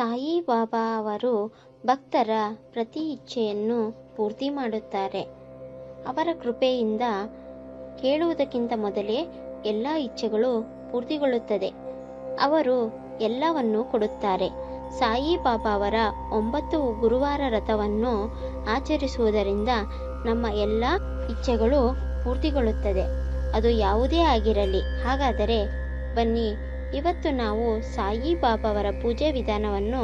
ಸಾಯಿಬಾಬಾ ಅವರು ಭಕ್ತರ ಪ್ರತಿ ಇಚ್ಛೆಯನ್ನು ಪೂರ್ತಿ ಮಾಡುತ್ತಾರೆ. ಅವರ ಕೃಪೆಯಿಂದ ಕೇಳುವುದಕ್ಕಿಂತ ಮೊದಲೇ ಎಲ್ಲ ಇಚ್ಛೆಗಳು ಪೂರ್ತಿಗೊಳ್ಳುತ್ತದೆ. ಅವರು ಎಲ್ಲವನ್ನೂ ಕೊಡುತ್ತಾರೆ. ಸಾಯಿಬಾಬಾ ಅವರ ಒಂಬತ್ತು ಗುರುವಾರ ರಥವನ್ನು ಆಚರಿಸುವುದರಿಂದ ನಮ್ಮ ಎಲ್ಲ ಇಚ್ಛೆಗಳು ಪೂರ್ತಿಗೊಳ್ಳುತ್ತದೆ. ಅದು ಯಾವುದೇ ಆಗಿರಲಿ. ಹಾಗಾದರೆ ಬನ್ನಿ ಇವತ್ತು ನಾವು ಸಾಯಿಬಾಬಾವರ ಪೂಜೆ ವಿಧಾನವನ್ನು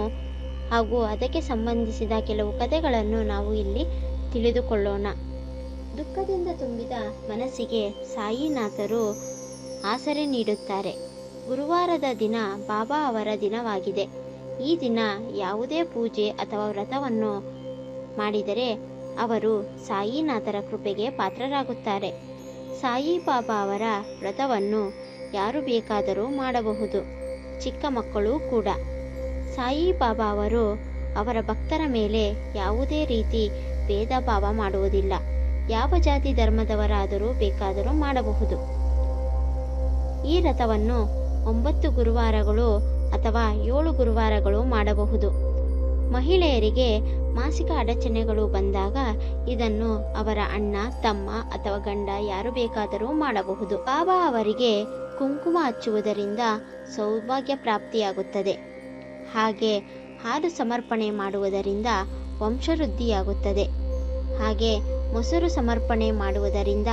ಹಾಗೂ ಅದಕ್ಕೆ ಸಂಬಂಧಿಸಿದ ಕೆಲವು ಕಥೆಗಳನ್ನು ನಾವು ಇಲ್ಲಿ ತಿಳಿದುಕೊಳ್ಳೋಣ. ದುಃಖದಿಂದ ತುಂಬಿದ ಮನಸ್ಸಿಗೆ ಸಾಯಿನಾಥರು ಆಸರೆ ನೀಡುತ್ತಾರೆ. ಗುರುವಾರದ ದಿನ ಬಾಬಾ ಅವರ ದಿನವಾಗಿದೆ. ಈ ದಿನ ಯಾವುದೇ ಪೂಜೆ ಅಥವಾ ವ್ರತವನ್ನು ಮಾಡಿದರೆ ಅವರು ಸಾಯಿನಾಥರ ಕೃಪೆಗೆ ಪಾತ್ರರಾಗುತ್ತಾರೆ. ಸಾಯಿಬಾಬಾ ಅವರ ವ್ರತವನ್ನು ಯಾರು ಬೇಕಾದರೂ ಮಾಡಬಹುದು. ಚಿಕ್ಕ ಮಕ್ಕಳು ಕೂಡ. ಸಾಯಿಬಾಬಾ ಅವರು ಅವರ ಭಕ್ತರ ಮೇಲೆ ಯಾವುದೇ ರೀತಿ ಭೇದ ಭಾವ ಮಾಡುವುದಿಲ್ಲ. ಯಾವ ಜಾತಿ ಧರ್ಮದವರಾದರೂ ಬೇಕಾದರೂ ಮಾಡಬಹುದು. ಈ ರಥವನ್ನು ಒಂಬತ್ತು ಗುರುವಾರಗಳು ಅಥವಾ ಏಳು ಗುರುವಾರಗಳು ಮಾಡಬಹುದು. ಮಹಿಳೆಯರಿಗೆ ಮಾಸಿಕ ಅಡಚಣೆಗಳು ಬಂದಾಗ ಇದನ್ನು ಅವರ ಅಣ್ಣ, ತಮ್ಮ ಅಥವಾ ಗಂಡ ಯಾರು ಬೇಕಾದರೂ ಮಾಡಬಹುದು. ಬಾಬಾ ಅವರಿಗೆ ಕುಂಕುಮ ಹಚ್ಚುವುದರಿಂದ ಸೌಭಾಗ್ಯ ಪ್ರಾಪ್ತಿಯಾಗುತ್ತದೆ. ಹಾಗೆ ಹಾಲು ಸಮರ್ಪಣೆ ಮಾಡುವುದರಿಂದ ವಂಶವೃದ್ಧಿಯಾಗುತ್ತದೆ. ಹಾಗೆ ಮೊಸರು ಸಮರ್ಪಣೆ ಮಾಡುವುದರಿಂದ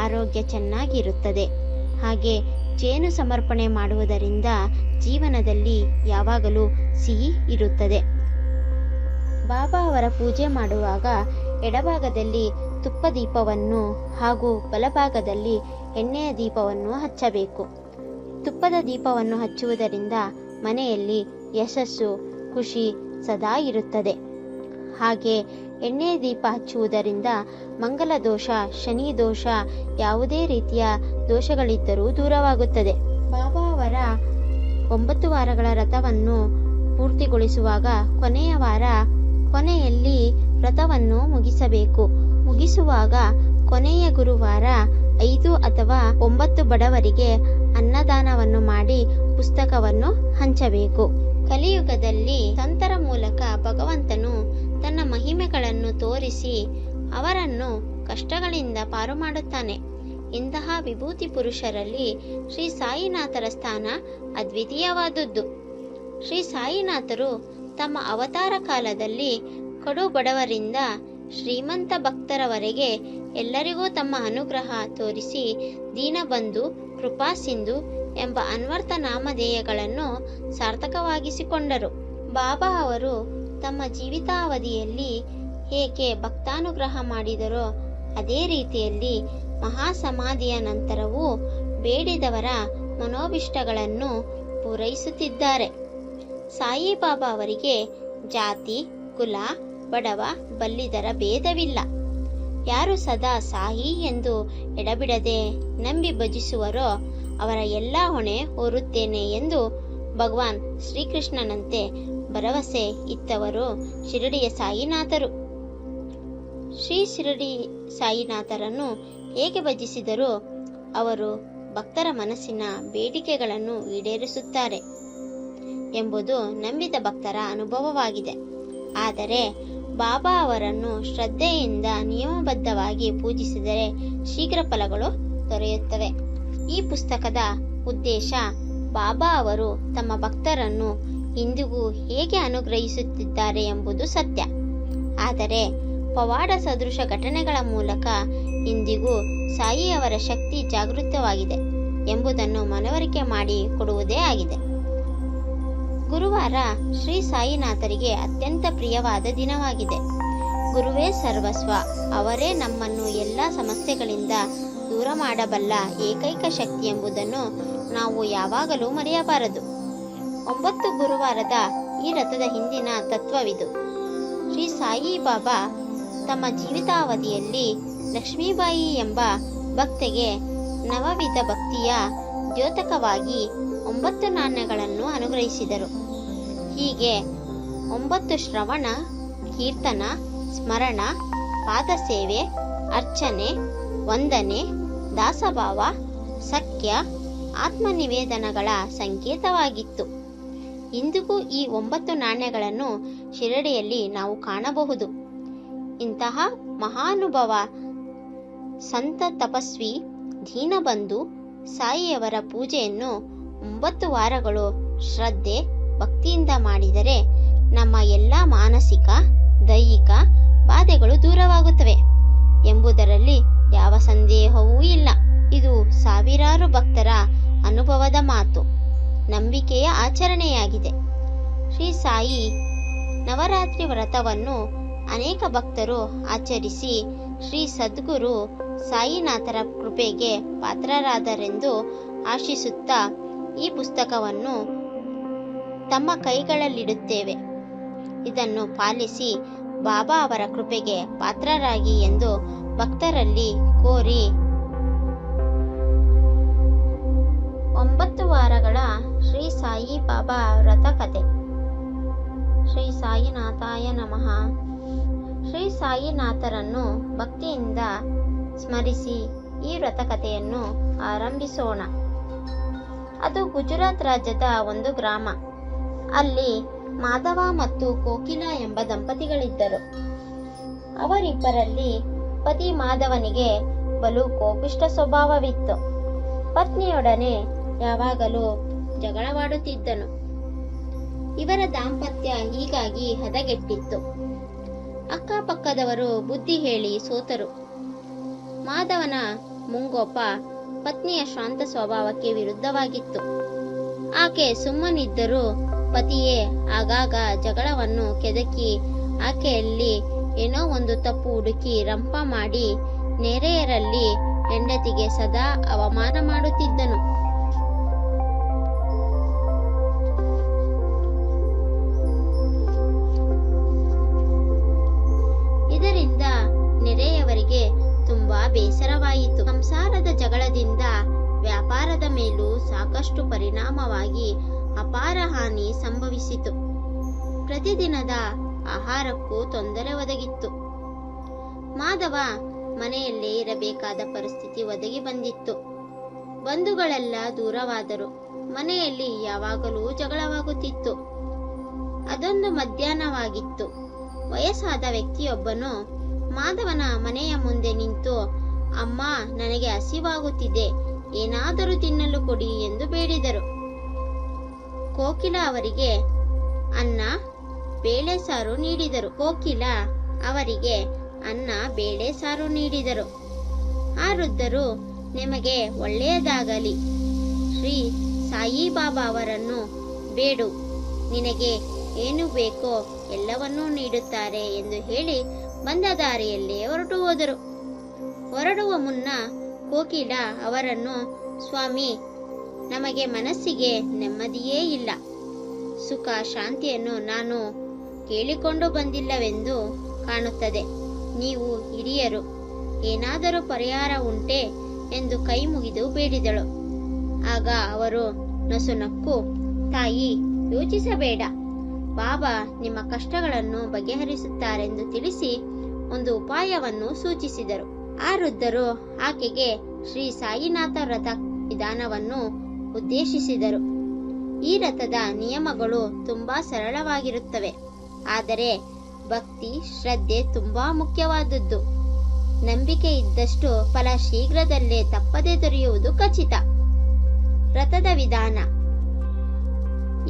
ಆರೋಗ್ಯ ಚೆನ್ನಾಗಿರುತ್ತದೆ. ಹಾಗೆ ಜೇನು ಸಮರ್ಪಣೆ ಮಾಡುವುದರಿಂದ ಜೀವನದಲ್ಲಿ ಯಾವಾಗಲೂ ಸಿಹಿ ಇರುತ್ತದೆ. ಬಾಬಾ ಅವರ ಪೂಜೆ ಮಾಡುವಾಗ ಎಡಭಾಗದಲ್ಲಿ ತುಪ್ಪ ದೀಪವನ್ನು ಹಾಗೂ ಬಲಭಾಗದಲ್ಲಿ ಎಣ್ಣೆಯ ದೀಪವನ್ನು ಹಚ್ಚಬೇಕು. ತುಪ್ಪದ ದೀಪವನ್ನು ಹಚ್ಚುವುದರಿಂದ ಮನೆಯಲ್ಲಿ ಯಶಸ್ಸು, ಖುಷಿ ಸದಾ ಇರುತ್ತದೆ. ಹಾಗೆ ಎಣ್ಣೆಯ ದೀಪ ಹಚ್ಚುವುದರಿಂದ ಮಂಗಲ ದೋಷ, ಶನಿ ದೋಷ, ಯಾವುದೇ ರೀತಿಯ ದೋಷಗಳಿದ್ದರೂ ದೂರವಾಗುತ್ತದೆ. ಬಾಬಾ ಅವರ ಒಂಬತ್ತು ವಾರಗಳ ರಥವನ್ನು ಪೂರ್ತಿಗೊಳಿಸುವಾಗ ಕೊನೆಯ ವಾರ ಕೊನೆಯಲ್ಲಿ ವ್ರತವನ್ನು ಮುಗಿಸಬೇಕು. ಮುಗಿಸುವಾಗ ಕೊನೆಯ ಗುರುವಾರ ಐದು ಅಥವಾ ಒಂಬತ್ತು ಬಡವರಿಗೆ ಅನ್ನದಾನವನ್ನು ಮಾಡಿ ಪುಸ್ತಕವನ್ನು ಹಂಚಬೇಕು. ಕಲಿಯುಗದಲ್ಲಿ ಸಂತರ ಮೂಲಕ ಭಗವಂತನು ತನ್ನ ಮಹಿಮೆಗಳನ್ನು ತೋರಿಸಿ ಅವರನ್ನು ಕಷ್ಟಗಳಿಂದ ಪಾರು ಮಾಡುತ್ತಾನೆ. ಇಂತಹ ವಿಭೂತಿ ಪುರುಷರಲ್ಲಿ ಶ್ರೀ ಸಾಯಿನಾಥರ ಸ್ಥಾನ ಅದ್ವಿತೀಯವಾದದ್ದು. ಶ್ರೀ ಸಾಯಿನಾಥರು ತಮ್ಮ ಅವತಾರ ಕಾಲದಲ್ಲಿ ಕಡು ಬಡವರಿಂದ ಶ್ರೀಮಂತ ಭಕ್ತರವರೆಗೆ ಎಲ್ಲರಿಗೂ ತಮ್ಮ ಅನುಗ್ರಹ ತೋರಿಸಿ ದೀನಬಂಧು ಕೃಪಾ ಸಿಂಧು ಎಂಬ ಅನ್ವರ್ಥ ನಾಮಧೇಯಗಳನ್ನು ಸಾರ್ಥಕವಾಗಿಸಿಕೊಂಡರು. ಬಾಬಾ ಅವರು ತಮ್ಮ ಜೀವಿತಾವಧಿಯಲ್ಲಿ ಹೇಗೆ ಭಕ್ತಾನುಗ್ರಹ ಮಾಡಿದರೋ ಅದೇ ರೀತಿಯಲ್ಲಿ ಮಹಾಸಮಾಧಿಯ ನಂತರವೂ ಬೇಡಿದವರ ಮನೋಭಿಷ್ಟಗಳನ್ನು ಪೂರೈಸುತ್ತಿದ್ದಾರೆ. ಸಾಯಿಬಾಬಾ ಅವರಿಗೆ ಜಾತಿ, ಕುಲ ಬಡವ ಬಲ್ಲಿದರ ಭೇದವಿಲ್ಲ. ಯಾರು ಸದಾ ಸಾಹಿ ಎಂದು ಎಡಬಿಡದೆ ನಂಬಿ ಭಜಿಸುವರೋ ಅವರ ಎಲ್ಲ ಹೊಣೆ ಹೊರುತ್ತೇನೆ ಎಂದು ಭಗವಾನ್ ಶ್ರೀಕೃಷ್ಣನಂತೆ ಭರವಸೆ ಇತ್ತವರು ಶಿರಡಿಯ ಸಾಯಿನಾಥರು. ಶ್ರೀ ಶಿರಡಿ ಸಾಯಿನಾಥರನ್ನು ಹೇಗೆ ಭಜಿಸಿದರೂ ಅವರು ಭಕ್ತರ ಮನಸ್ಸಿನ ಬೇಡಿಕೆಗಳನ್ನು ಈಡೇರಿಸುತ್ತಾರೆ ಎಂಬುದು ನಂಬಿದ ಭಕ್ತರ ಅನುಭವವಾಗಿದೆ. ಆದರೆ ಬಾಬಾ ಅವರನ್ನು ಶ್ರದ್ಧೆಯಿಂದ ನಿಯಮಬದ್ಧವಾಗಿ ಪೂಜಿಸಿದರೆ ಶೀಘ್ರ ಫಲಗಳು ದೊರೆಯುತ್ತವೆ. ಈ ಪುಸ್ತಕದ ಉದ್ದೇಶ ಬಾಬಾ ಅವರು ತಮ್ಮ ಭಕ್ತರನ್ನು ಇಂದಿಗೂ ಹೇಗೆ ಅನುಗ್ರಹಿಸುತ್ತಿದ್ದಾರೆ ಎಂಬುದು ಸತ್ಯ. ಆದರೆ ಪವಾಡ ಸದೃಶ ಘಟನೆಗಳ ಮೂಲಕ ಇಂದಿಗೂ ಸಾಯಿಯವರ ಶಕ್ತಿ ಜಾಗೃತವಾಗಿದೆ ಎಂಬುದನ್ನು ಮನವರಿಕೆ ಮಾಡಿ ಕೊಡುವುದೇ ಆಗಿದೆ. ಗುರುವಾರ ಶ್ರೀ ಸಾಯಿನಾಥರಿಗೆ ಅತ್ಯಂತ ಪ್ರಿಯವಾದ ದಿನವಾಗಿದೆ. ಗುರುವೇ ಸರ್ವಸ್ವ, ಅವರೇ ನಮ್ಮನ್ನು ಎಲ್ಲ ಸಮಸ್ಯೆಗಳಿಂದ ದೂರ ಮಾಡಬಲ್ಲ ಏಕೈಕ ಶಕ್ತಿ ಎಂಬುದನ್ನು ನಾವು ಯಾವಾಗಲೂ ಮರೆಯಬಾರದು. ಒಂಬತ್ತು ಗುರುವಾರದ ಈ ರಥದ ಹಿಂದಿನ ತತ್ವವಿದು. ಶ್ರೀ ಸಾಯಿ ಬಾಬಾ ತಮ್ಮ ಜೀವಿತಾವಧಿಯಲ್ಲಿ ಲಕ್ಷ್ಮೀಬಾಯಿ ಎಂಬ ಭಕ್ತೆಗೆ ನವವಿಧ ಭಕ್ತಿಯ ದ್ಯೋತಕವಾಗಿ ಒಂಬತ್ತು ನಾಣ್ಯಗಳನ್ನು ಅನುಗ್ರಹಿಸಿದರು. ಹೀಗೆ ಒಂಬತ್ತು ಶ್ರವಣ, ಕೀರ್ತನ, ಸ್ಮರಣ, ಪಾದಸೇವೆ, ಅರ್ಚನೆ, ವಂದನೆ, ದಾಸಭಾವ, ಸಖ್ಯ, ಆತ್ಮನಿವೇದನಗಳ ಸಂಕೇತವಾಗಿತ್ತು. ಇಂದಿಗೂ ಈ ಒಂಬತ್ತು ನಾಣ್ಯಗಳನ್ನು ಶಿರಡಿಯಲ್ಲಿ ನಾವು ಕಾಣಬಹುದು. ಇಂತಹ ಮಹಾನುಭವ ಸಂತ ತಪಸ್ವಿ, ದೀನಬಂಧು, ಸಾಯಿಯವರ ಪೂಜೆಯನ್ನು ಒಂಬತ್ತು ವಾರಗಳು ಶ್ರದ್ಧೆ ಭಕ್ತಿಯಿಂದ ಮಾಡಿದರೆ ನಮ್ಮ ಎಲ್ಲ ಮಾನಸಿಕ, ದೈಹಿಕ ಬಾಧೆಗಳು ದೂರವಾಗುತ್ತವೆ. ಎಂಬುದರಲ್ಲಿ ಯಾವ ಸಂದೇಹವೂ ಇಲ್ಲ. ಇದು ಸಾವಿರಾರು ಭಕ್ತರ ಅನುಭವದ ಮಾತು. ನಂಬಿಕೆಯ ಆಚರಣೆಯಾಗಿದೆ. ಶ್ರೀ ಸಾಯಿ ನವರಾತ್ರಿ ವ್ರತವನ್ನು ಅನೇಕ ಭಕ್ತರು ಆಚರಿಸಿ ಶ್ರೀ ಸದ್ಗುರು ಸಾಯಿನಾಥರ ಕೃಪೆಗೆ ಪಾತ್ರರಾದರೆಂದು ಆಶಿಸುತ್ತಾ ಈ ಪುಸ್ತಕವನ್ನು ತಮ್ಮ ಕೈಗಳಲ್ಲಿಡುತ್ತೇವೆ. ಇದನ್ನು ಪಾಲಿಸಿ ಬಾಬಾ ಅವರ ಕೃಪೆಗೆ ಪಾತ್ರರಾಗಿ ಎಂದು ಭಕ್ತರಲ್ಲಿ ಕೋರಿ ಒಂಬತ್ತು ವಾರಗಳ ಶ್ರೀ ಸಾಯಿ ಬಾಬಾ ವ್ರತಕತೆ ಶ್ರೀ ಸಾಯಿನಾಥಾಯ ನಮಃ. ಶ್ರೀ ಸಾಯಿನಾಥರನ್ನು ಭಕ್ತಿಯಿಂದ ಸ್ಮರಿಸಿ ಈ ವ್ರತಕಥೆಯನ್ನು ಆರಂಭಿಸೋಣ. ಅದು ಗುಜರಾತ್ ರಾಜ್ಯದ ಒಂದು ಗ್ರಾಮ. ಅಲ್ಲಿ ಮಾಧವ ಮತ್ತು ಕೋಕಿಲ ಎಂಬ ದಂಪತಿಗಳಿದ್ದರು. ಅವರಿಬ್ಬರಲ್ಲಿ ಪತಿ ಮಾಧವನಿಗೆ ಬಲು ಕೋಪಿಷ್ಟ ಸ್ವಭಾವವಿತ್ತು. ಪತ್ನಿಯೊಡನೆ ಯಾವಾಗಲೂ ಜಗಳವಾಡುತ್ತಿದ್ದನು. ಇವರ ದಾಂಪತ್ಯ ಹೀಗಾಗಿ ಹದಗೆಟ್ಟಿತ್ತು. ಅಕ್ಕಪಕ್ಕದವರು ಬುದ್ಧಿ ಹೇಳಿ ಸೋತರು. ಮಾಧವನ ಮುಂಗೋಪ ಪತ್ನಿಯ ಶಾಂತ ಸ್ವಭಾವಕ್ಕೆ ವಿರುದ್ಧವಾಗಿತ್ತು. ಆಕೆ ಸುಮ್ಮನಿದ್ದರೂ ಪತಿಯೇ ಆಗಾಗ ಜಗಳವನ್ನು ಕೆದಕಿ ಆಕೆಯಲ್ಲಿ ಏನೋ ಒಂದು ತಪ್ಪು ಹುಡುಕಿ ರಂಪ ಮಾಡಿ ನೆರೆಯರಲ್ಲಿ ಹೆಂಡತಿಗೆ ಸದಾ ಅವಮಾನ ಮಾಡುತ್ತಿದ್ದನು. ಸಾಕಷ್ಟು ಪರಿಣಾಮವಾಗಿ ಅಪಾರ ಹಾನಿ ಸಂಭವಿಸಿತು. ಪ್ರತಿದಿನದ ಆಹಾರಕ್ಕೂ ತೊಂದರೆ ಒದಗಿತ್ತು. ಮಾಧವ ಮನೆಯಲ್ಲೇ ಇರಬೇಕಾದ ಪರಿಸ್ಥಿತಿ ಒದಗಿ ಬಂದಿತ್ತು. ಬಂಧುಗಳೆಲ್ಲ ದೂರವಾದರು. ಮನೆಯಲ್ಲಿ ಯಾವಾಗಲೂ ಜಗಳವಾಗುತ್ತಿತ್ತು. ಅದೊಂದು ಮಧ್ಯಾಹ್ನವಾಗಿತ್ತು. ವಯಸ್ಸಾದ ವ್ಯಕ್ತಿಯೊಬ್ಬನು ಮಾಧವನ ಮನೆಯ ಮುಂದೆ ನಿಂತು, ಅಮ್ಮ, ನನಗೆ ಹಸಿವಾಗುತ್ತಿದೆ. ಏನಾದರೂ ತಿನ್ನಲು ಕೊಡಿ ಎಂದು ಬೇಡಿದರು. ಕೋಕಿಲ ಅವರಿಗೆ ಅನ್ನ, ಬೇಳೆ ಸಾರು ನೀಡಿದರು. ಕೋಕಿಲ ಅವರಿಗೆ ಅನ್ನ, ಬೇಳೆ ಸಾರು ನೀಡಿದರು. ಆ ವೃದ್ಧರು, ನಿಮಗೆ ಒಳ್ಳೆಯದಾಗಲಿ. ಶ್ರೀ ಸಾಯಿಬಾಬಾ ಅವರನ್ನು ಬೇಡು. ನಿನಗೆ ಏನು ಬೇಕೋ ಎಲ್ಲವನ್ನೂ ನೀಡುತ್ತಾರೆ ಎಂದು ಹೇಳಿ ಬಂದ ದಾರಿಯಲ್ಲೇ ಹೊರಟು ಹೋದರು. ಹೊರಡುವ ಮುನ್ನ ಕೋಕಿಲ ಅವರನ್ನು, ಸ್ವಾಮಿ, ನಮಗೆ ಮನಸ್ಸಿಗೆ ನೆಮ್ಮದಿಯೇ ಇಲ್ಲ. ಸುಖ ಶಾಂತಿಯನ್ನು ನಾನು ಕೇಳಿಕೊಂಡು ಬಂದಿಲ್ಲವೆಂದು ಕಾಣುತ್ತದೆ. ನೀವು ಹಿರಿಯರು, ಏನಾದರೂ ಪರಿಹಾರ ಉಂಟೆ ಎಂದು ಕೈ ಮುಗಿದು ಬೇಡಿದಳು. ಆಗ ಅವರು ನಸುನಕ್ಕು ತಾಯಿ, ಯೋಚಿಸಬೇಡ. ಬಾಬಾ ನಿಮ್ಮ ಕಷ್ಟಗಳನ್ನು ಬಗೆಹರಿಸುತ್ತಾರೆಂದು ತಿಳಿಸಿ ಒಂದು ಉಪಾಯವನ್ನು ಸೂಚಿಸಿದರು. ಆ ವೃದ್ಧರು ಆಕೆಗೆ ಶ್ರೀ ಸಾಯಿನಾಥ ರಥ ವಿಧಾನವನ್ನು ಉದ್ದೇಶಿಸಿದರು. ಈ ರಥದ ನಿಯಮಗಳು ತುಂಬಾ ಸರಳವಾಗಿರುತ್ತವೆ. ಆದರೆ ಭಕ್ತಿ, ಶ್ರದ್ಧೆ ತುಂಬಾ ಮುಖ್ಯವಾದದ್ದು. ನಂಬಿಕೆ ಇದ್ದಷ್ಟು ಫಲ ಶೀಘ್ರದಲ್ಲೇ ತಪ್ಪದೆ ದೊರೆಯುವುದು ಖಚಿತ. ರಥದ ವಿಧಾನ.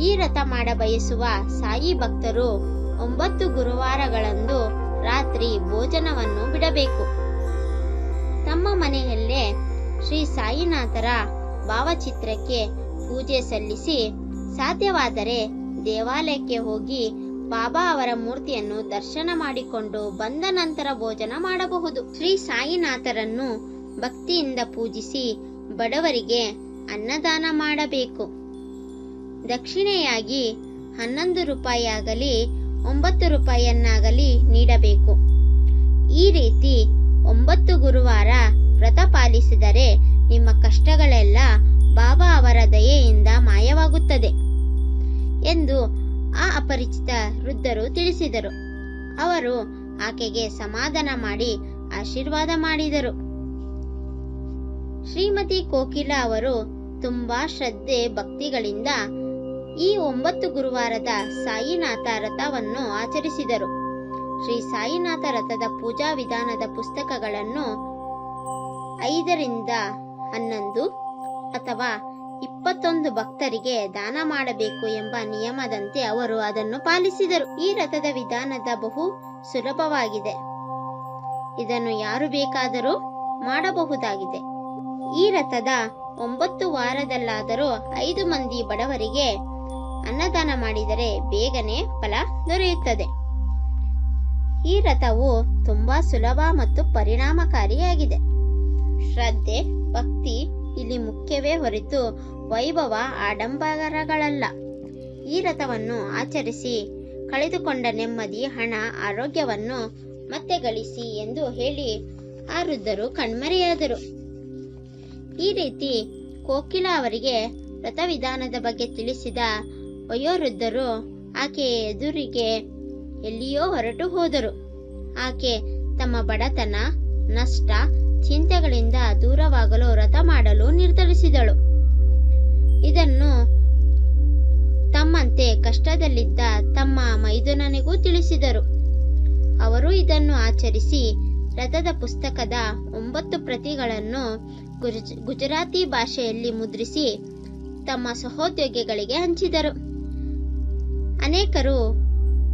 ಈ ರಥ ಮಾಡ ಬಯಸುವ ಸಾಯಿ ಭಕ್ತರು ಒಂಬತ್ತು ಗುರುವಾರಗಳಂದು ರಾತ್ರಿ ಭೋಜನವನ್ನು ಬಿಡಬೇಕು. ತಮ್ಮ ಮನೆಯಲ್ಲೇ ಶ್ರೀ ಸಾಯಿನಾಥರ ಭಾವಚಿತ್ರಕ್ಕೆ ಪೂಜೆ ಸಲ್ಲಿಸಿ, ಸಾಧ್ಯವಾದರೆ ದೇವಾಲಯಕ್ಕೆ ಹೋಗಿ ಬಾಬಾ ಅವರ ಮೂರ್ತಿಯನ್ನು ದರ್ಶನ ಮಾಡಿಕೊಂಡು ಬಂದ ನಂತರ ಭೋಜನ ಮಾಡಬಹುದು. ಶ್ರೀ ಸಾಯಿನಾಥರನ್ನು ಭಕ್ತಿಯಿಂದ ಪೂಜಿಸಿ ಬಡವರಿಗೆ ಅನ್ನದಾನ ಮಾಡಬೇಕು. ದಕ್ಷಿಣೆಯಾಗಿ ಹನ್ನೊಂದು ರೂಪಾಯಿಯಾಗಲಿ, ಒಂಬತ್ತು ರೂಪಾಯಿಯನ್ನಾಗಲಿ ನೀಡಬೇಕು. ಈ ರೀತಿ ಒಂಬತ್ತು ಗುರುವಾರ ವ್ರತ ಪಾಲಿಸಿದರೆ ನಿಮ್ಮ ಕಷ್ಟಗಳೆಲ್ಲ ಬಾಬಾ ಅವರ ದಯೆಯಿಂದ ಮಾಯವಾಗುತ್ತದೆ ಎಂದು ಆ ಅಪರಿಚಿತ ವೃದ್ಧರು ತಿಳಿಸಿದರು. ಅವರು ಆಕೆಗೆ ಸಮಾಧಾನ ಮಾಡಿ ಆಶೀರ್ವಾದ ಮಾಡಿದರು. ಶ್ರೀಮತಿ ಕೋಕಿಲ ಅವರು ತುಂಬಾ ಶ್ರದ್ಧೆ, ಭಕ್ತಿಗಳಿಂದ ಈ ಒಂಬತ್ತು ಗುರುವಾರದ ಸಾಯಿನಾಥ ವ್ರತವನ್ನು ಆಚರಿಸಿದರು. ಶ್ರೀ ಸಾಯಿನಾಥ ರಥದ ಪೂಜಾ ವಿಧಾನದ ಪುಸ್ತಕಗಳನ್ನು ಐದರಿಂದ ಹನ್ನೊಂದು ಅಥವಾ ಇಪ್ಪತ್ತೊಂದು ಭಕ್ತರಿಗೆ ದಾನ ಮಾಡಬೇಕು ಎಂಬ ನಿಯಮದಂತೆ ಅವರು ಅದನ್ನು ಪಾಲಿಸಿದರು. ಈ ರಥದ ವಿಧಾನದ ಬಹು ಸುಲಭವಾಗಿದೆ. ಇದನ್ನು ಯಾರು ಬೇಕಾದರೂ ಮಾಡಬಹುದಾಗಿದೆ. ಈ ರಥದ ಒಂಬತ್ತು ವಾರದಲ್ಲಾದರೂ ಐದು ಮಂದಿ ಬಡವರಿಗೆ ಅನ್ನದಾನ ಮಾಡಿದರೆ ಬೇಗನೆ ಫಲ ದೊರೆಯುತ್ತದೆ. ಈ ರಥವು ತುಂಬಾ ಸುಲಭ ಮತ್ತು ಪರಿಣಾಮಕಾರಿಯಾಗಿದೆ. ಶ್ರದ್ಧೆ, ಭಕ್ತಿ ಇಲ್ಲಿ ಮುಖ್ಯವೇ ಹೊರತು ವೈಭವ ಆಡಂಬರಗಳಲ್ಲ. ಈ ರಥವನ್ನು ಆಚರಿಸಿ ಕಳೆದುಕೊಂಡ ನೆಮ್ಮದಿ, ಹಣ, ಆರೋಗ್ಯವನ್ನು ಮತ್ತೆ ಗಳಿಸಿ ಎಂದು ಹೇಳಿ ಆ ವೃದ್ಧರು ಕಣ್ಮರೆಯಾದರು. ಈ ರೀತಿ ಕೋಕಿಲ ಅವರಿಗೆ ರಥವಿಧಾನದ ಬಗ್ಗೆ ತಿಳಿಸಿದ ವಯೋವೃದ್ಧರು ಆಕೆಯ ಎದುರಿಗೆ ಎಲ್ಲಿಯೋ ಹೊರಟು ಹೋದರು. ಆಕೆ ತಮ್ಮ ಬಡತನ, ನಷ್ಟ, ಚಿಂತೆಗಳಿಂದ ದೂರವಾಗಲು ವ್ರತ ಮಾಡಲು ನಿರ್ಧರಿಸಿದಳು. ಇದನ್ನು ತಮ್ಮಂತೆ ಕಷ್ಟದಲ್ಲಿದ್ದ ತಮ್ಮ ಮೈದುನನಿಗೂ ತಿಳಿಸಿದರು. ಅವರು ಇದನ್ನು ಆಚರಿಸಿ ರಥದ ಪುಸ್ತಕದ ಒಂಬತ್ತು ಪ್ರತಿಗಳನ್ನು ಗುಜ, ಗುಜರಾತಿ ಭಾಷೆಯಲ್ಲಿ ಮುದ್ರಿಸಿ ತಮ್ಮ ಸಹೋದ್ಯೋಗಿಗಳಿಗೆ ಹಂಚಿದರು. ಅನೇಕರು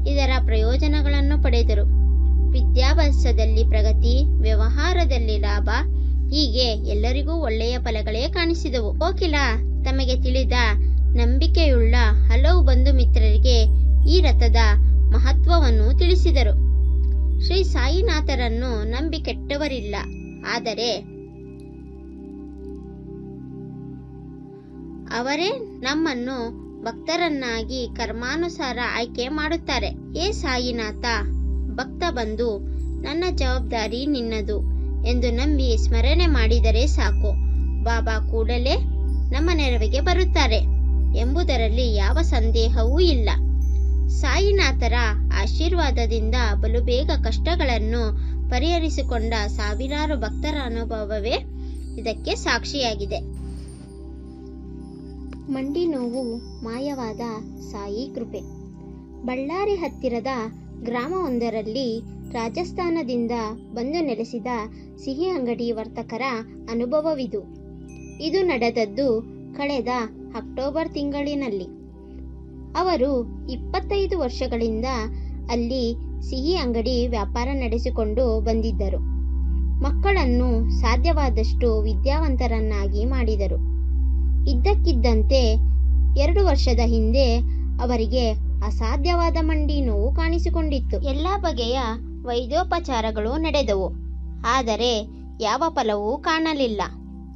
ಇದರ ಪ್ರಯೋಜನಗಳನ್ನು ಪಡೆದರು. ವಿದ್ಯಾಭ್ಯಾಸದಲ್ಲಿ ಪ್ರಗತಿ, ವ್ಯವಹಾರದಲ್ಲಿ ಲಾಭ, ಹೀಗೆ ಎಲ್ಲರಿಗೂ ಒಳ್ಳೆಯ ಫಲಗಳೇ ಕಾಣಿಸಿದವು. ಕೋಕಿಲ, ತಮಗೆ ತಿಳಿದ ನಂಬಿಕೆಯುಳ್ಳ ಹಲವು ಬಂಧು ಮಿತ್ರರಿಗೆ ಈ ರಥದ ಮಹತ್ವವನ್ನು ತಿಳಿಸಿದರು. ಶ್ರೀ ಸಾಯಿನಾಥರನ್ನು ನಂಬಿ ಕೆಟ್ಟವರಿಲ್ಲ. ಆದರೆ ಅವರೇ ನಮ್ಮನ್ನು ಭಕ್ತರನ್ನಾಗಿ ಕರ್ಮಾನುಸಾರ ಆಯ್ಕೆ ಮಾಡುತ್ತಾರೆ. ಏ ಸಾಯಿನಾಥ, ಭಕ್ತ ಬಂದು ನನ್ನ ಜವಾಬ್ದಾರಿ ನಿನ್ನದು ಎಂದು ನಂಬಿ ಸ್ಮರಣೆ ಮಾಡಿದರೆ ಸಾಕು. ಬಾಬಾ ಕೂಡಲೇ ನಮ್ಮ ನೆರವಿಗೆ ಬರುತ್ತಾರೆ ಎಂಬುದರಲ್ಲಿ ಯಾವ ಸಂದೇಹವೂ ಇಲ್ಲ. ಸಾಯಿನಾಥರ ಆಶೀರ್ವಾದದಿಂದ ಬಲು ಬೇಗ ಕಷ್ಟಗಳನ್ನು ಪರಿಹರಿಸಿಕೊಂಡ ಸಾವಿರಾರು ಭಕ್ತರ ಅನುಭವವೇ ಇದಕ್ಕೆ ಸಾಕ್ಷಿಯಾಗಿದೆ. ಮಂಡಿ ನೋವು ಮಾಯವಾದ ಸಾಯಿ ಕೃಪೆ. ಬಳ್ಳಾರಿ ಹತ್ತಿರದ ಗ್ರಾಮವೊಂದರಲ್ಲಿ ರಾಜಸ್ಥಾನದಿಂದ ಬಂದು ನೆಲೆಸಿದ ಸಿಹಿ ಅಂಗಡಿ ವರ್ತಕರ ಅನುಭವವಿದು. ಇದು ನಡೆದದ್ದು ಕಳೆದ ಅಕ್ಟೋಬರ್ ತಿಂಗಳಿನಲ್ಲಿ. ಅವರು ಇಪ್ಪತ್ತೈದು ವರ್ಷಗಳಿಂದ ಅಲ್ಲಿ ಸಿಹಿ ಅಂಗಡಿ ವ್ಯಾಪಾರ ನಡೆಸಿಕೊಂಡು ಬಂದಿದ್ದರು. ಮಕ್ಕಳನ್ನು ಸಾಧ್ಯವಾದಷ್ಟು ವಿದ್ಯಾವಂತರನ್ನಾಗಿ ಮಾಡಿದರು. ಇದ್ದಕ್ಕಿದ್ದಂತೆ ಎರಡು ವರ್ಷದ ಹಿಂದೆ ಅವರಿಗೆ ಅಸಾಧ್ಯವಾದ ಮಂಡಿ ನೋವು ಕಾಣಿಸಿಕೊಂಡಿತ್ತು. ಎಲ್ಲ ಬಗೆಯ ವೈದ್ಯೋಪಚಾರಗಳು ನಡೆದವು. ಆದರೆ ಯಾವ ಫಲವೂ ಕಾಣಲಿಲ್ಲ.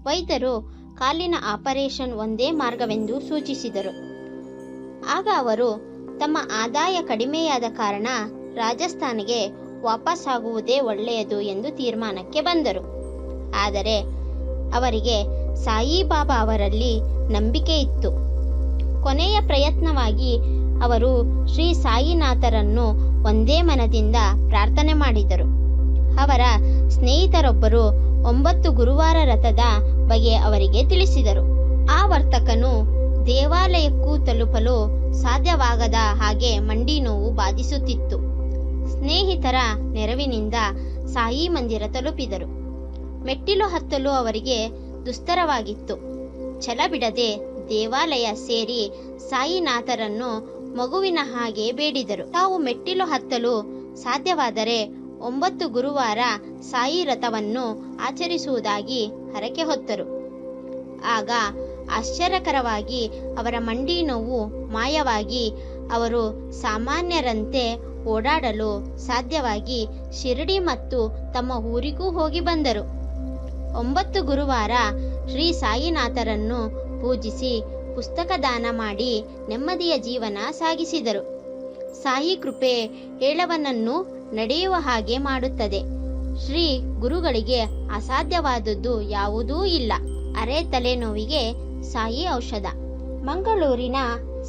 ವೈದ್ಯರು ಕಾಲಿನ ಆಪರೇಷನ್ ಒಂದೇ ಮಾರ್ಗವೆಂದು ಸೂಚಿಸಿದರು. ಆಗ ಅವರು ತಮ್ಮ ಆದಾಯ ಕಡಿಮೆಯಾದ ಕಾರಣ ರಾಜಸ್ಥಾನಿಗೆ ವಾಪಸ್ಸಾಗುವುದೇ ಒಳ್ಳೆಯದು ಎಂದು ತೀರ್ಮಾನಕ್ಕೆ ಬಂದರು. ಆದರೆ ಅವರಿಗೆ ಸಾಯಿಬಾಬಾ ಅವರಲ್ಲಿ ನಂಬಿಕೆ ಇತ್ತು. ಕೊನೆಯ ಪ್ರಯತ್ನವಾಗಿ ಅವರು ಶ್ರೀ ಸಾಯಿನಾಥರನ್ನು ಒಂದೇ ಮನದಿಂದ ಪ್ರಾರ್ಥನೆ ಮಾಡಿದರು. ಅವರ ಸ್ನೇಹಿತರೊಬ್ಬರು ಒಂಬತ್ತು ಗುರುವಾರ ರಥದ ಬಗ್ಗೆ ಅವರಿಗೆ ತಿಳಿಸಿದರು. ಆ ವರ್ತಕನು ದೇವಾಲಯಕ್ಕೂ ತಲುಪಲು ಸಾಧ್ಯವಾಗದ ಹಾಗೆ ಮಂಡಿ ನೋವು ಬಾಧಿಸುತ್ತಿತ್ತು. ಸ್ನೇಹಿತರ ನೆರವಿನಿಂದ ಸಾಯಿ ಮಂದಿರ ತಲುಪಿದರು. ಮೆಟ್ಟಿಲು ಹತ್ತಲು ಅವರಿಗೆ ದುಸ್ತರವಾಗಿತ್ತು. ಛಲ ಬಿಡದೆ ದೇವಾಲಯ ಸೇರಿ ಸಾಯಿನಾಥರನ್ನು ಮಗುವಿನ ಹಾಗೆ ಬೇಡಿದರು. ತಾವು ಮೆಟ್ಟಿಲು ಹತ್ತಲು ಸಾಧ್ಯವಾದರೆ ಒಂಬತ್ತು ಗುರುವಾರ ಸಾಯಿ ರಥವನ್ನು ಆಚರಿಸುವುದಾಗಿ ಹರಕೆ ಹೊತ್ತರು. ಆಗ ಆಶ್ಚರ್ಯಕರವಾಗಿ ಅವರ ಮಂಡಿ ನೋವು ಮಾಯವಾಗಿ ಅವರು ಸಾಮಾನ್ಯರಂತೆ ಓಡಾಡಲು ಸಾಧ್ಯವಾಗಿ ಶಿರಡಿ ಮತ್ತು ತಮ್ಮ ಊರಿಗೂ ಹೋಗಿ ಬಂದರು. ಒಂಬತ್ತು ಗುರುವಾರ ಶ್ರೀ ಸಾಯಿನಾಥರನ್ನು ಪೂಜಿಸಿ ಪುಸ್ತಕ ದಾನ ಮಾಡಿ ನೆಮ್ಮದಿಯ ಜೀವನ ಸಾಗಿಸಿದರು. ಸಾಯಿ ಕೃಪೆ ಹೇಳವನನ್ನು ನಡೆಯುವ ಹಾಗೆ ಮಾಡುತ್ತದೆ. ಶ್ರೀ ಗುರುಗಳಿಗೆ ಅಸಾಧ್ಯವಾದದ್ದು ಯಾವುದೂ ಇಲ್ಲ. ಅರೆ ತಲೆನೋವಿಗೆ ಸಾಯಿ ಔಷಧ. ಮಂಗಳೂರಿನ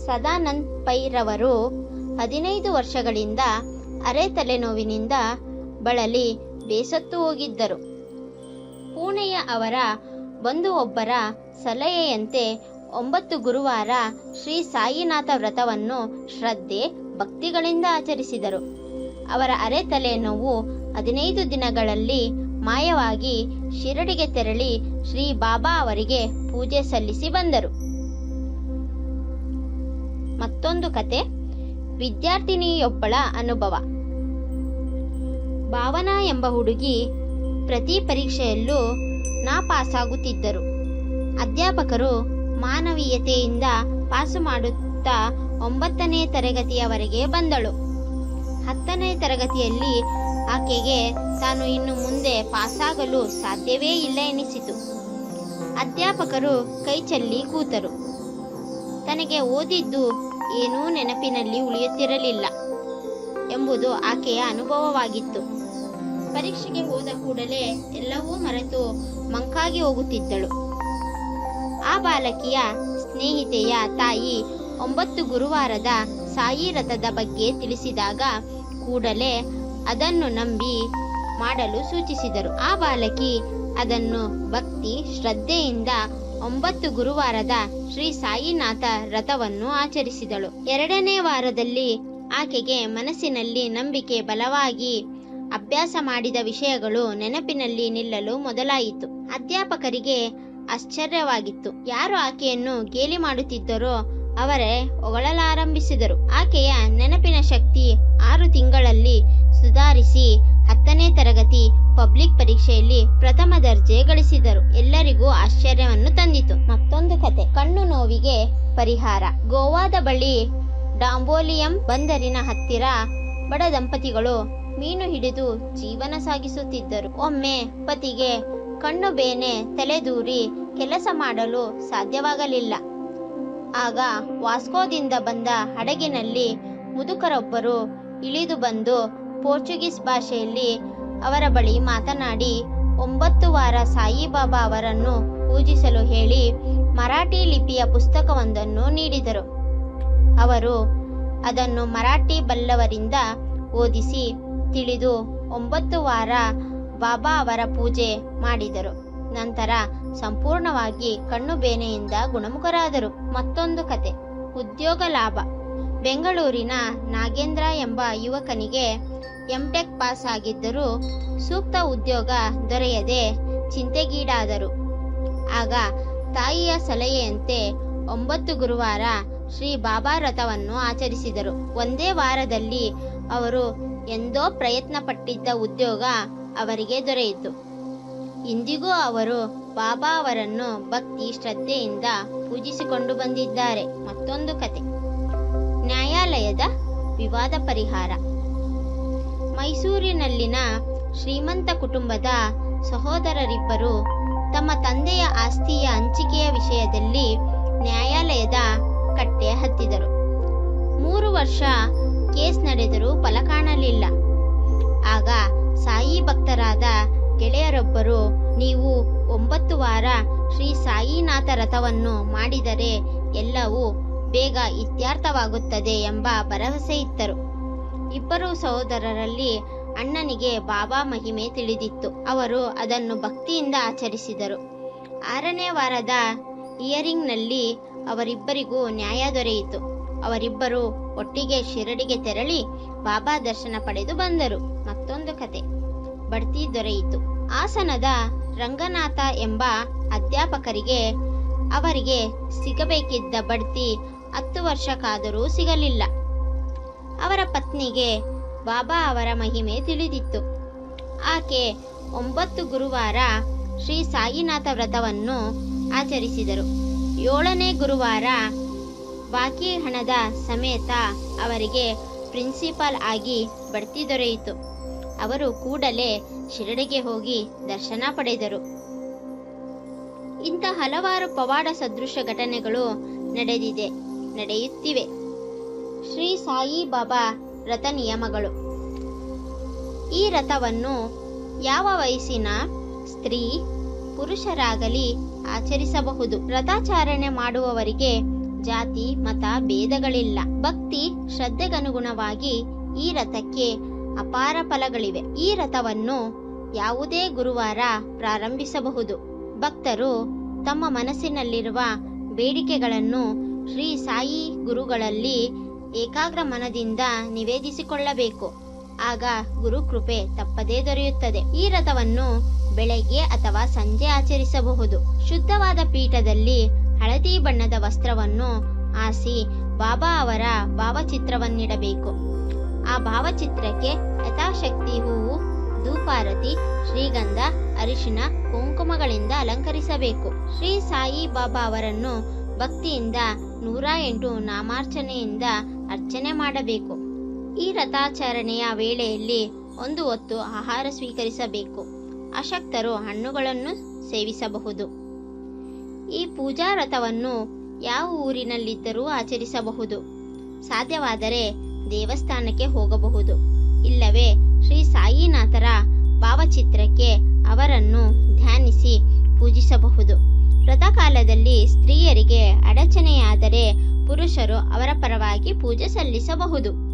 ಸದಾನಂದ್ ಪೈರವರು ಹದಿನೈದು ವರ್ಷಗಳಿಂದ ಅರೆ ತಲೆನೋವಿನಿಂದ ಬಳಲಿ ಬೇಸತ್ತು ಹೋಗಿದ್ದರು. ಪುಣೆಯ ಅವರ ಬಂಧು ಒಬ್ಬರ ಸಲಹೆಯಂತೆ ಒಂಬತ್ತು ಗುರುವಾರ ಶ್ರೀ ಸಾಯಿನಾಥ ವ್ರತವನ್ನು ಶ್ರದ್ಧೆ, ಭಕ್ತಿಗಳಿಂದ ಆಚರಿಸಿದರು. ಅವರ ಅರೆತಲೆ ನೋವು ಹದಿನೈದು ದಿನಗಳಲ್ಲಿ ಮಾಯವಾಗಿ ಶಿರಡಿಗೆ ತೆರಳಿ ಶ್ರೀ ಬಾಬಾ ಅವರಿಗೆ ಪೂಜೆ ಸಲ್ಲಿಸಿ ಬಂದರು. ಮತ್ತೊಂದು ಕತೆ, ವಿದ್ಯಾರ್ಥಿನಿಯೊಬ್ಬಳ ಅನುಭವ. ಭಾವನಾ ಎಂಬ ಹುಡುಗಿ ಪ್ರತಿ ಪರೀಕ್ಷೆಯಲ್ಲೂ ನಾಪಾಸಾಗುತ್ತಿದ್ದರು ಅಧ್ಯಾಪಕರು ಮಾನವೀಯತೆಯಿಂದ ಪಾಸು ಮಾಡುತ್ತಾ ಒಂಬತ್ತನೇ ತರಗತಿಯವರೆಗೆ ಬಂದಳು. ಹತ್ತನೇ ತರಗತಿಯಲ್ಲಿ ಆಕೆಗೆ ತಾನು ಇನ್ನು ಮುಂದೆ ಪಾಸಾಗಲು ಸಾಧ್ಯವೇ ಇಲ್ಲ ಎನಿಸಿತು. ಅಧ್ಯಾಪಕರು ಕೈಚೆಲ್ಲಿ ಕೂತರು. ತನಗೆ ಓದಿದ್ದು ಏನೂ ನೆನಪಿನಲ್ಲಿ ಉಳಿಯುತ್ತಿರಲಿಲ್ಲ ಎಂಬುದು ಆಕೆಯ ಅನುಭವವಾಗಿತ್ತು. ಪರೀಕ್ಷೆಗೆ ಹೋದ ಕೂಡಲೇ ಎಲ್ಲವೂ ಮರೆತು ಮಂಕಾಗಿ ಹೋಗುತ್ತಿದ್ದಳು. ಆ ಬಾಲಕಿಯ ಸ್ನೇಹಿತೆಯ ತಾಯಿ ಒಂಬತ್ತು ಗುರುವಾರದ ಸಾಯಿ ರಥದ ಬಗ್ಗೆ ತಿಳಿಸಿದಾಗ ಕೂಡಲೇ ಅದನ್ನು ನಂಬಿ ಮಾಡಲು ಸೂಚಿಸಿದರು. ಆ ಬಾಲಕಿ ಅದನ್ನು ಭಕ್ತಿ, ಶ್ರದ್ಧೆಯಿಂದ ಒಂಬತ್ತು ಗುರುವಾರದ ಶ್ರೀ ಸಾಯಿನಾಥ ರಥವನ್ನು ಆಚರಿಸಿದಳು. ಎರಡನೇ ವಾರದಲ್ಲಿ ಆಕೆಗೆ ಮನಸ್ಸಿನಲ್ಲಿ ನಂಬಿಕೆ ಬಲವಾಗಿ ಅಭ್ಯಾಸ ಮಾಡಿದ ವಿಷಯಗಳು ನೆನಪಿನಲ್ಲಿ ನಿಲ್ಲಲು ಮೊದಲಾಯಿತು. ಅಧ್ಯಾಪಕರಿಗೆ ಆಶ್ಚರ್ಯವಾಗಿತ್ತು. ಯಾರು ಆಕೆಯನ್ನು ಗೇಲಿ ಮಾಡುತ್ತಿದ್ದರೋ ಅವರೇ ಹೊಗಳಲಾರಂಭಿಸಿದರು. ಆಕೆಯ ನೆನಪಿನ ಶಕ್ತಿ ಆರು ತಿಂಗಳಲ್ಲಿ ಸುಧಾರಿಸಿ ಹತ್ತನೇ ತರಗತಿ ಪಬ್ಲಿಕ್ ಪರೀಕ್ಷೆಯಲ್ಲಿ ಪ್ರಥಮ ದರ್ಜೆ ಗಳಿಸಿದರು. ಎಲ್ಲರಿಗೂ ಆಶ್ಚರ್ಯವನ್ನು ತಂದಿತು. ಮತ್ತೊಂದು ಕತೆ. ಕಣ್ಣು ನೋವಿಗೆ ಪರಿಹಾರ. ಗೋವಾದ ಬಳಿ ಡಾಂಬೋಲಿಯಂ ಬಂದರಿನ ಹತ್ತಿರ ಬಡ ದಂಪತಿಗಳು ಮೀನು ಹಿಡಿದು ಜೀವನ ಸಾಗಿಸುತ್ತಿದ್ದರು. ಒಮ್ಮೆ ಪತಿಗೆ ಕಣ್ಣು ಬೇನೆ ತಲೆದೂರಿ ಕೆಲಸ ಮಾಡಲು ಸಾಧ್ಯವಾಗಲಿಲ್ಲ. ಆಗ ವಾಸ್ಕೋದಿಂದ ಬಂದ ಹಡಗಿನಲ್ಲಿ ಮುದುಕರೊಬ್ಬರು ಇಳಿದು ಬಂದು ಪೋರ್ಚುಗೀಸ್ ಭಾಷೆಯಲ್ಲಿ ಅವರ ಬಳಿ ಮಾತನಾಡಿ, ಒಂಬತ್ತು ವಾರ ಸಾಯಿಬಾಬಾ ಅವರನ್ನು ಪೂಜಿಸಲು ಹೇಳಿ ಮರಾಠಿ ಲಿಪಿಯ ಪುಸ್ತಕವೊಂದನ್ನು ನೀಡಿದರು. ಅವರು ಅದನ್ನು ಮರಾಠಿ ಬಲ್ಲವರಿಂದ ಓದಿಸಿ ತಿಳಿದು ಒಂಬತ್ತು ವಾರ ಬಾಬಾ ಅವರ ಪೂಜೆ ಮಾಡಿದರು. ನಂತರ ಸಂಪೂರ್ಣವಾಗಿ ಕಣ್ಣು ಬೇನೆಯಿಂದ ಗುಣಮುಖರಾದರು. ಮತ್ತೊಂದು ಕತೆ, ಉದ್ಯೋಗ ಲಾಭ. ಬೆಂಗಳೂರಿನ ನಾಗೇಂದ್ರ ಎಂಬ ಯುವಕನಿಗೆ ಎಂಟೆಕ್ ಪಾಸ್ ಆಗಿದ್ದರೂ ಸೂಕ್ತ ಉದ್ಯೋಗ ದೊರೆಯದೆ ಚಿಂತೆಗೀಡಾದರು. ಆಗ ತಾಯಿಯ ಸಲಹೆಯಂತೆ ಒಂಬತ್ತು ಗುರುವಾರ ಶ್ರೀ ಬಾಬಾ ರಥವನ್ನು ಆಚರಿಸಿದರು. ಒಂದೇ ವಾರದಲ್ಲಿ ಅವರು ಎಂದೋ ಪ್ರಯತ್ನ ಪಟ್ಟಿದ್ದ ಉದ್ಯೋಗ ಅವರಿಗೆ ದೊರೆಯಿತು. ಇಂದಿಗೂ ಅವರು ಬಾಬಾ ಅವರನ್ನು ಭಕ್ತಿ ಶ್ರದ್ಧೆಯಿಂದ ಪೂಜಿಸಿಕೊಂಡು ಬಂದಿದ್ದಾರೆ. ಮತ್ತೊಂದು ಕತೆ. ನ್ಯಾಯಾಲಯದ ವಿವಾದ ಪರಿಹಾರ. ಮೈಸೂರಿನಲ್ಲಿನ ಶ್ರೀಮಂತ ಕುಟುಂಬದ ಸಹೋದರರಿಬ್ಬರು ತಮ್ಮ ತಂದೆಯ ಆಸ್ತಿಯ ಹಂಚಿಕೆಯ ವಿಷಯದಲ್ಲಿ ನ್ಯಾಯಾಲಯದ ಕಟ್ಟೆ ಹತ್ತಿದರು. ಮೂರು ವರ್ಷ ಕೇಸ್ ನಡೆದರೂ ಫಲ ಕಾಣಲಿಲ್ಲ. ಆಗ ಸಾಯಿ ಭಕ್ತರಾದ ಗೆಳೆಯರೊಬ್ಬರು, ನೀವು ಒಂಬತ್ತು ವಾರ ಶ್ರೀ ಸಾಯಿನಾಥ ರಥವನ್ನು ಮಾಡಿದರೆ ಎಲ್ಲವೂ ಬೇಗ ಇತ್ಯರ್ಥವಾಗುತ್ತದೆ ಎಂಬ ಭರವಸೆ ಇತ್ತರು. ಇಬ್ಬರು ಸಹೋದರರಲ್ಲಿ ಅಣ್ಣನಿಗೆ ಬಾಬಾ ಮಹಿಮೆ ತಿಳಿದಿತ್ತು. ಅವರು ಅದನ್ನು ಭಕ್ತಿಯಿಂದ ಆಚರಿಸಿದರು. ಆರನೇ ವಾರದ ಇಯರಿಂಗ್ನಲ್ಲಿ ಅವರಿಬ್ಬರಿಗೂ ನ್ಯಾಯ ದೊರೆಯಿತು. ಅವರಿಬ್ಬರು ಒಟ್ಟಿಗೆ ಶಿರಡಿಗೆ ತೆರಳಿ ಬಾಬಾ ದರ್ಶನ ಪಡೆದು ಬಂದರು. ಮತ್ತೊಂದು ಕತೆ. ಬಡ್ತಿ ದೊರೆಯಿತು. ಆಸನದ ರಂಗನಾಥ ಎಂಬ ಅಧ್ಯಾಪಕರಿಗೆ ಅವರಿಗೆ ಸಿಗಬೇಕಿದ್ದ ಬಡ್ತಿ ಹತ್ತು ವರ್ಷಕ್ಕಾದರೂ ಸಿಗಲಿಲ್ಲ. ಅವರ ಪತ್ನಿಗೆ ಬಾಬಾ ಅವರ ಮಹಿಮೆ ತಿಳಿದಿತ್ತು. ಆಕೆ ಒಂಬತ್ತು ಗುರುವಾರ ಶ್ರೀ ಸಾಯಿನಾಥ ವ್ರತವನ್ನು ಆಚರಿಸಿದರು. ಏಳನೇ ಗುರುವಾರ ಬಾಕಿ ಹಣದ ಸಮೇತ ಅವರಿಗೆ ಪ್ರಿನ್ಸಿಪಾಲ್ ಆಗಿ ಬಡ್ತಿ ದೊರೆಯಿತು. ಅವರು ಕೂಡಲೇ ಶಿರಡಿಗೆ ಹೋಗಿ ದರ್ಶನ ಪಡೆದರು. ಇಂಥ ಹಲವಾರು ಪವಾಡ ಸದೃಶ ಘಟನೆಗಳು ನಡೆದಿದೆ, ನಡೆಯುತ್ತಿವೆ. ಶ್ರೀ ಸಾಯಿ ಬಾಬಾ ರಥ ನಿಯಮಗಳು. ಈ ರಥವನ್ನು ಯಾವ ವಯಸ್ಸಿನ ಸ್ತ್ರೀ, ಪುರುಷರಾಗಲಿ ಆಚರಿಸಬಹುದು. ರಥಾಚಾರಣೆ ಮಾಡುವವರಿಗೆ ಜಾತಿ, ಮತ ಭೇದಗಳಿಲ್ಲ. ಭಕ್ತಿ ಶ್ರದ್ಧೆಗನುಗುಣವಾಗಿ ಈ ರಥಕ್ಕೆ ಅಪಾರ ಫಲಗಳಿವೆ. ಈ ರಥವನ್ನು ಯಾವುದೇ ಗುರುವಾರ ಪ್ರಾರಂಭಿಸಬಹುದು. ಭಕ್ತರು ತಮ್ಮ ಮನಸ್ಸಿನಲ್ಲಿರುವ ಬೇಡಿಕೆಗಳನ್ನು ಶ್ರೀ ಸಾಯಿ ಗುರುಗಳಲ್ಲಿ ಏಕಾಗ್ರ ಮನದಿಂದ ನಿವೇದಿಸಿಕೊಳ್ಳಬೇಕು. ಆಗ ಗುರು ಕೃಪೆ ತಪ್ಪದೇ ದೊರೆಯುತ್ತದೆ. ಈ ರಥವನ್ನು ಬೆಳಗ್ಗೆ ಅಥವಾ ಸಂಜೆ ಆಚರಿಸಬಹುದು. ಶುದ್ಧವಾದ ಪೀಠದಲ್ಲಿ ಹಳದಿ ಬಣ್ಣದ ವಸ್ತ್ರವನ್ನು ಆಸಿ ಬಾಬಾ ಅವರ ಭಾವಚಿತ್ರವನ್ನಿಡಬೇಕು. ಆ ಭಾವಚಿತ್ರಕ್ಕೆ ಯಥಾಶಕ್ತಿ ಹೂವು ಧೂಪಾರತಿ, ಶ್ರೀಗಂಧ, ಅರಿಶಿನ, ಕುಂಕುಮಗಳಿಂದ ಅಲಂಕರಿಸಬೇಕು. ಶ್ರೀ ಸಾಯಿ ಬಾಬಾ ಅವರನ್ನು ಭಕ್ತಿಯಿಂದ ನೂರ ಎಂಟು ನಾಮಾರ್ಚನೆಯಿಂದ ಅರ್ಚನೆ ಮಾಡಬೇಕು. ಈ ರಥಾಚರಣೆಯ ವೇಳೆಯಲ್ಲಿ ಒಂದು ಹೊತ್ತು ಆಹಾರ ಸ್ವೀಕರಿಸಬೇಕು. ಅಶಕ್ತರು ಹಣ್ಣುಗಳನ್ನು ಸೇವಿಸಬಹುದು. ಈ ಪೂಜಾ ರಥವನ್ನು ಯಾವ ಊರಿನಲ್ಲಿದ್ದರೂ ಆಚರಿಸಬಹುದು. ಸಾಧ್ಯವಾದರೆ ದೇವಸ್ಥಾನಕ್ಕೆ ಹೋಗಬಹುದು. ಇಲ್ಲವೇ ಶ್ರೀ ಸಾಯಿನಾಥರ ಭಾವಚಿತ್ರಕ್ಕೆ ಅವರನ್ನು ಧ್ಯಾನಿಸಿ ಪೂಜಿಸಬಹುದು. ವ್ರತಕಾಲದಲ್ಲಿ ಸ್ತ್ರೀಯರಿಗೆ ಅಡಚಣೆಯಾದರೆ ಪುರುಷರು ಅವರ ಪರವಾಗಿ ಪೂಜೆ ಸಲ್ಲಿಸಬಹುದು.